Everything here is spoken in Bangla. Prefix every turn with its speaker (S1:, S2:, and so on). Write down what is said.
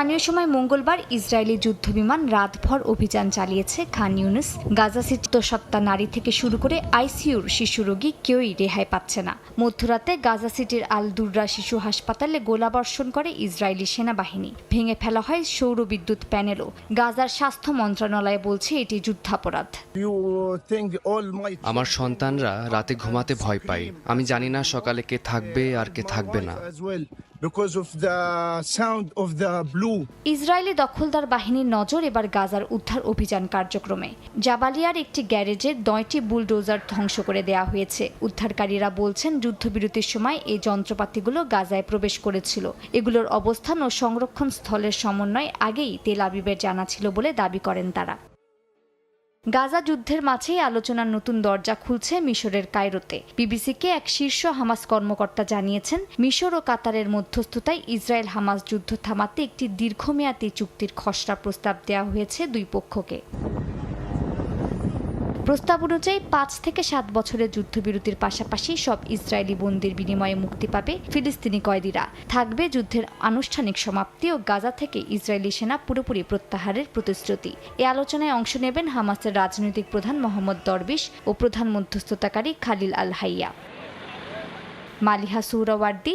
S1: স্থানীয় সময় মঙ্গলবার ইসরায়েলি যুদ্ধবিমান রাতভর অভিযান চালিয়েছে খান ইউনুস। গাজা সিটিতে সত্তা নারী থেকে শুরু করে আইসিইউর শিশু রোগী কেউই রেহাই পাচ্ছে না। মধ্যরাতে গাজা সিটির আল দুর্রা শিশু হাসপাতালে গোলাবর্ষণ করে ইসরায়েলি সেনাবাহিনী। ভেঙে ফেলা হয় সৌর বিদ্যুৎ প্যানেলও। গাজার স্বাস্থ্য মন্ত্রণালয় বলছে এটি যুদ্ধাপরাধ।
S2: Almighty
S3: আমার সন্তানরা রাতে ঘুমাতে ভয় পায়। আমি জানি না সকালে কে থাকবে আর কে থাকবে না।
S2: Because of the sound of the blue.
S1: Israeli দখলদার বাহিনীর নজর এবার গাজার উদ্ধার অভিযান কার্যক্রমে। জাবালিয়ার একটি গ্যারেজের নয়টি বুলডোজার ধ্বংস করে দেয়া হয়েছে। উদ্ধারকারীরা বলছেন, যুদ্ধবিরতির সময় এই যন্ত্রপাতিগুলো গাজায় প্রবেশ করেছিল। এগুলোর অবস্থান ও সংরক্ষণ স্থলের সমন্বয় আগেই তেল আবিবের জানা ছিল বলে দাবি করেন তারা। গাজা যুদ্ধের মাঝেই আলোচনার নতুন দরজা খুলছে মিশরের কায়রোতে। বিবিসিকে এক শীর্ষ হামাস কর্মকর্তা জানিয়েছেন, মিশর ও কাতারের মধ্যস্থতায় ইসরায়েল হামাস যুদ্ধ থামাতে একটি দীর্ঘমেয়াদী চুক্তির খসড়া প্রস্তাব দেওয়া হয়েছে দুই পক্ষকে। প্রস্তাব অনুযায়ী পাঁচ থেকে সাত বছরের যুদ্ধবিরতির পাশাপাশি সব ইসরায়েলি বন্দির বিনিময়ে মুক্তি পাবে ফিলিস্তিনি কয়েদিরা। থাকবে যুদ্ধের আনুষ্ঠানিক সমাপ্তি ও গাজা থেকে ইসরায়েলি সেনা পুরোপুরি প্রত্যাহারের প্রতিশ্রুতি। এ আলোচনায় অংশ নেবেন হামাসের রাজনৈতিক প্রধান মোহাম্মদ দরবিশ ও প্রধান মধ্যস্থতাকারী খালিল আল হাইয়া। মালিহা সুহরাওয়ার্দী